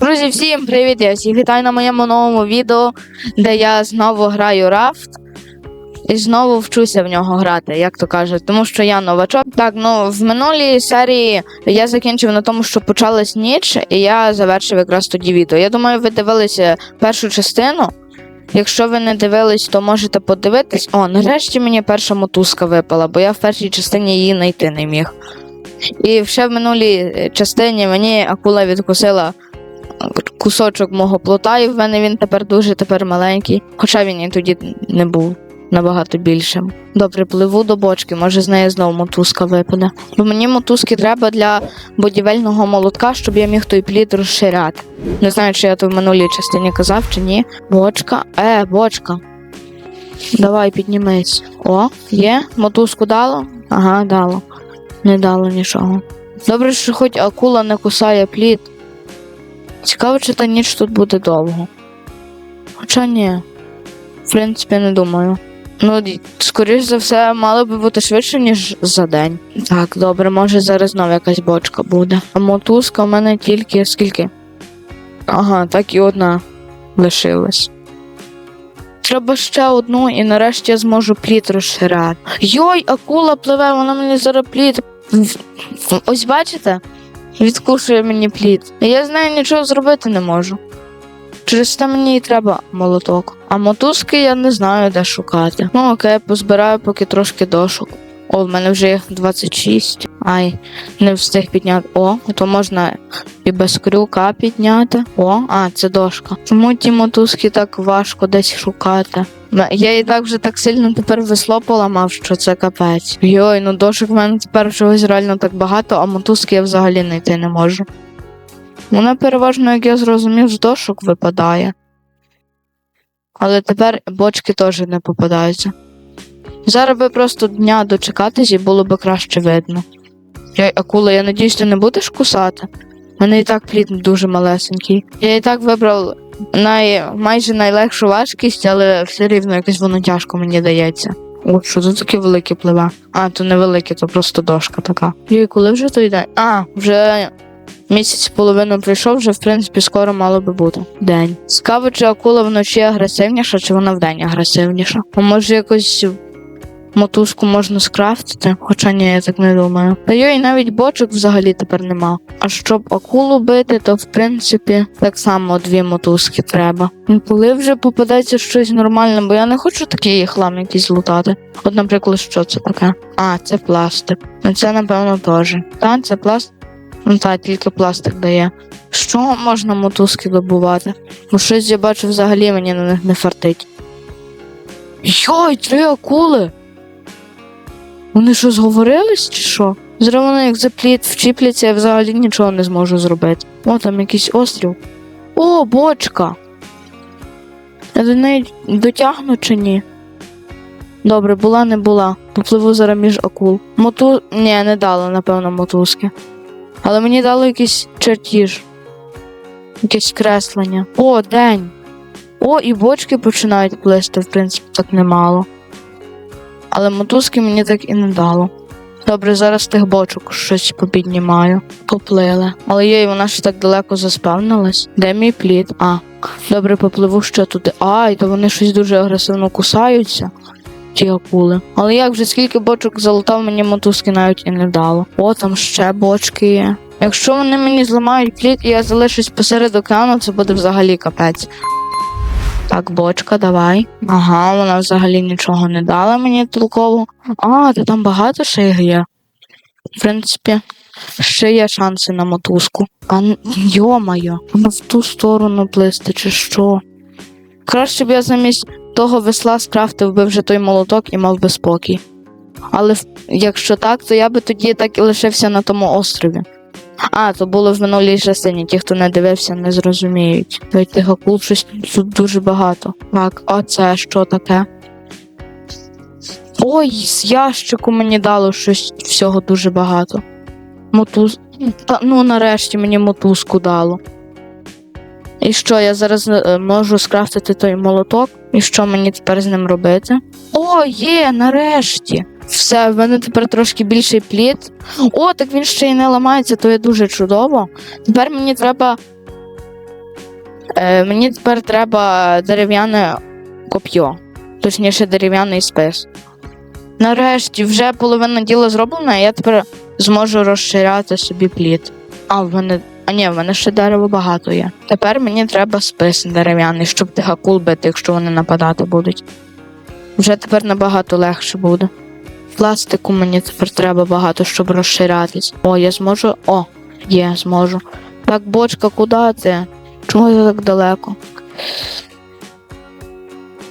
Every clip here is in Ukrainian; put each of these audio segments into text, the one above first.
Друзі, всім привіт! Я всіх вітаю на моєму новому відео, де я знову граю рафт і знову вчуся в нього грати, як то кажуть, тому що я новачок. Так, ну в минулій серії я закінчив на тому, що почалась ніч, і я завершив якраз тоді відео. Я думаю, ви дивилися першу частину. Якщо ви не дивились, то можете подивитись. О, нарешті мені перша мотузка випала, бо я в першій частині її знайти не міг. І ще в минулій е, частині мені акула відкусила кусочок мого плота, і в мене він тепер дуже тепер маленький. Хоча він і тоді не був набагато більшим. Добре, пливу до бочки, може з неї знову мотузка випаде. Бо мені мотузки треба для будівельного молотка, щоб я міг той плід розширяти. Не знаю, чи я то в минулій частині казав чи ні. Бочка, е, бочка. Давай піднімись. О, є? Мотузку дало? Ага, дало. Не дало нічого. Добре, що хоч акула не кусає плід. Цікаво, чи та ніч тут буде довго. Хоча ні. В принципі, не думаю. Ну, скоріш за все, мало би бути швидше, ніж за день. Так, добре, може зараз знову якась бочка буде. А мотузка в мене тільки скільки? Ага, так і одна лишилась. Треба ще одну, і нарешті я зможу плід розширяти. Йой, акула пливе, вона мені зараз плід. Ось бачите? Відкушує мені плід. Я з нею нічого зробити не можу. Через це мені і треба молоток. А мотузки я не знаю, де шукати. Ну окей, позбираю поки трошки дошок. О, в мене вже їх 26. Ай, не встиг підняти. О, то можна і без крюка підняти. О, а, це дошка. Чому ті мотузки так важко десь шукати? Я і так вже так сильно тепер весло поламав, що це капець. Йой, ну дошок в мене тепер чогось реально так багато, а мотузки я взагалі знайти не можу. Вона переважно, як я зрозумів, з дошок випадає. Але тепер бочки теж не попадаються. Зараз би просто дня дочекатись і було би краще видно. Я, акула, я надіюсь, ти не будеш кусати? У мене і так плід дуже малесенький. Я і так вибрав най, майже найлегшу важкість, але все рівно якось воно тяжко мені дається. О, що тут такі великі пливе? А, то не велике, то просто дошка така. І коли вже той день? А, вже Місяць половину прийшов, вже в принципі скоро мало би бути. День. Цікаво, чи акула вночі агресивніша, чи вона вдень агресивніша. А може якось мотузку можна скрафтити? Хоча ні, я так не думаю. Та йой, навіть бочок взагалі тепер нема. А щоб акулу бити, то в принципі так само дві мотузки треба. Ну, Коли вже попадеться щось нормальне, бо я не хочу такий хлам якийсь лутати. От, наприклад, що це таке? А, це пластик. Ну це напевно теж. Та, це пластик. Ну так, тільки пластик дає. Чого можна мотузки добувати? Бо щось я бачу взагалі мені на них не фартить. Йой, три акули! Вони що, зговорились чи що? Вони як запліт вчіпляться, я взагалі нічого не зможу зробити. О, там якийсь острів. О, бочка! Я до неї дотягну чи ні? Добре, була, не була. Попливу зараз між акул. Моту. Ні, не дала, напевно, мотузки. Але мені дало якийсь чертіж. Якесь креслення. О, день. О, і бочки починають плисти, в принципі, так немало. Але мотузки мені так і не дало. Добре, зараз тих бочок щось попіднімаю. Поплили. Але є, вона ще так далеко заспавнилась. Де мій плід? А, добре, попливу ще туди. Ай, то вони щось дуже агресивно кусаються. Ті акули. Але як вже скільки бочок залутав, мені мотузки навіть і не дало. О, там ще бочки є. Якщо вони мені зламають плід і я залишусь посеред океану, це буде взагалі капець. Так, бочка, давай. Ага, вона взагалі нічого не дала мені толково. А, то там багато ще є. В принципі, ще є шанси на мотузку. А йо-моє, вона в ту сторону плисти, чи що? Краще б я замість того весла скрафтив би вже той молоток і мав би спокій. Але якщо так, то я би тоді так і лишився на тому острові. А, то було в минулій частині. Ті, хто не дивився, не зрозуміють. Той акул щось тут дуже багато. Так, а це що таке? Ой, з ящику мені дало щось всього дуже багато. Мотуз. Та ну нарешті мені мотузку дало. І що, я зараз е, можу скрафтити той молоток? І що мені тепер з ним робити? О, є, нарешті! Все, в мене тепер трошки більший плід. О, так він ще й не ламається, то є дуже чудово. Тепер мені треба Е, мені тепер треба дерев'яне коп'є, точніше, дерев'яний спис. Нарешті вже половина діла зроблена, і я тепер зможу розширяти собі плід. А в мене. А ні, в мене ще дерева багато є. Тепер мені треба спис дерев'яний, щоб тих акул бити, якщо вони нападати будуть. Вже тепер набагато легше буде. Пластику мені тепер треба багато, щоб розширятись. О, я зможу. О, є, зможу. Так, бочка, куди ти? Чому ти так далеко?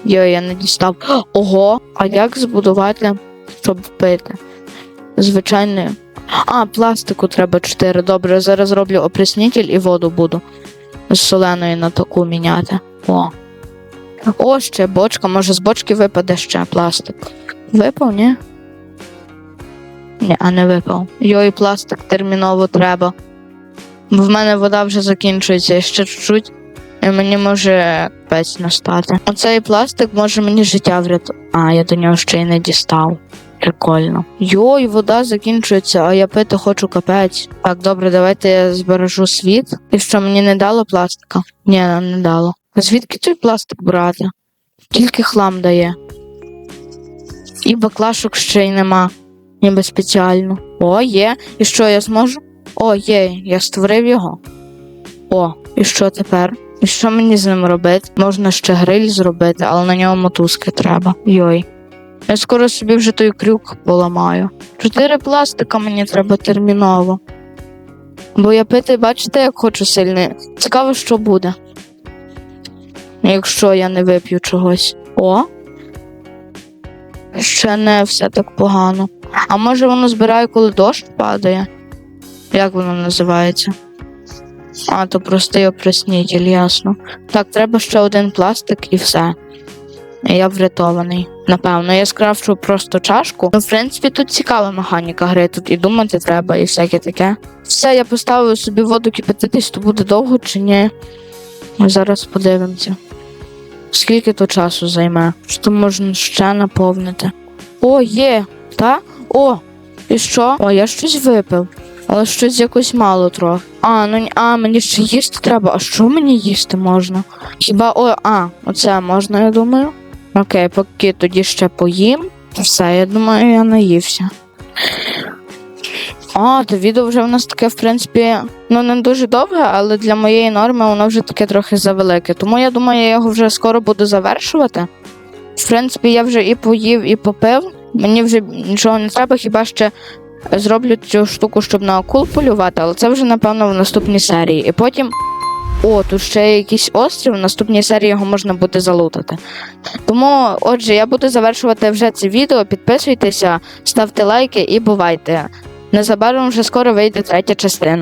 Йой, я не дістав. Ого, а як збудувати, щоб пити? Звичайно. А, пластику треба 4. Добре, зараз роблю опреснитель і воду буду з соленої на таку міняти. О. О, ще бочка, може з бочки випаде ще пластик. Випав, ні? Ні, а не випав. Йой, пластик терміново треба. Бо в мене вода вже закінчується ще чуть-чуть, і мені може капець настати. Оцей пластик може мені життя врятувати. А, я до нього ще й не дістав. Прикольно. Йой, вода закінчується, а я пити хочу капець. Так, добре, давайте я збережу світ. І що мені не дало пластика? Ні, не дало. Звідки той пластик брати? Тільки хлам дає. І баклашок ще й нема, ніби спеціально. О, є. І що я зможу? О, є, я створив його. О, і що тепер? І що мені з ним робити? Можна ще гриль зробити, але на нього мотузки треба. Йой. Я скоро собі вже той крюк поламаю. Чотири пластика мені треба терміново. Бо я пити, бачите, як хочу сильно. Цікаво, що буде. Якщо я не вип'ю чогось. О. Ще не все так погано. А може воно збирає, коли дощ падає? Як воно називається? А, то простий опреснитель, ясно. Так, треба ще один пластик і все. Я врятований. Напевно, я скрафчу просто чашку. Ну, в принципі, тут цікава механіка гри, тут і думати треба, і всяке таке. Все, я поставив собі воду кипятитись, то буде довго чи ні. Зараз подивимося. Скільки то часу займе? Що можна ще наповнити? О, є! Та? О! І що? О, я щось випив. Але щось якось мало трохи. А, ну а, мені ще їсти треба. А що мені їсти можна? Хіба о, а, оце можна, я думаю. Окей, поки тоді ще поїм. Все, я думаю, я наївся. А, то відео вже в нас таке, в принципі, ну не дуже довге, але для моєї норми воно вже таке трохи завелике. Тому я думаю, я його вже скоро буду завершувати. В принципі, я вже і поїв, і попив. Мені вже нічого не треба, хіба ще зроблю цю штуку, щоб на акул полювати, але це вже, напевно, в наступній серії. І потім. О, тут ще є якийсь острів, в наступній серії його можна буде залутати. Тому, отже, я буду завершувати вже це відео. Підписуйтеся, ставте лайки і бувайте. Незабаром вже скоро вийде третя частина.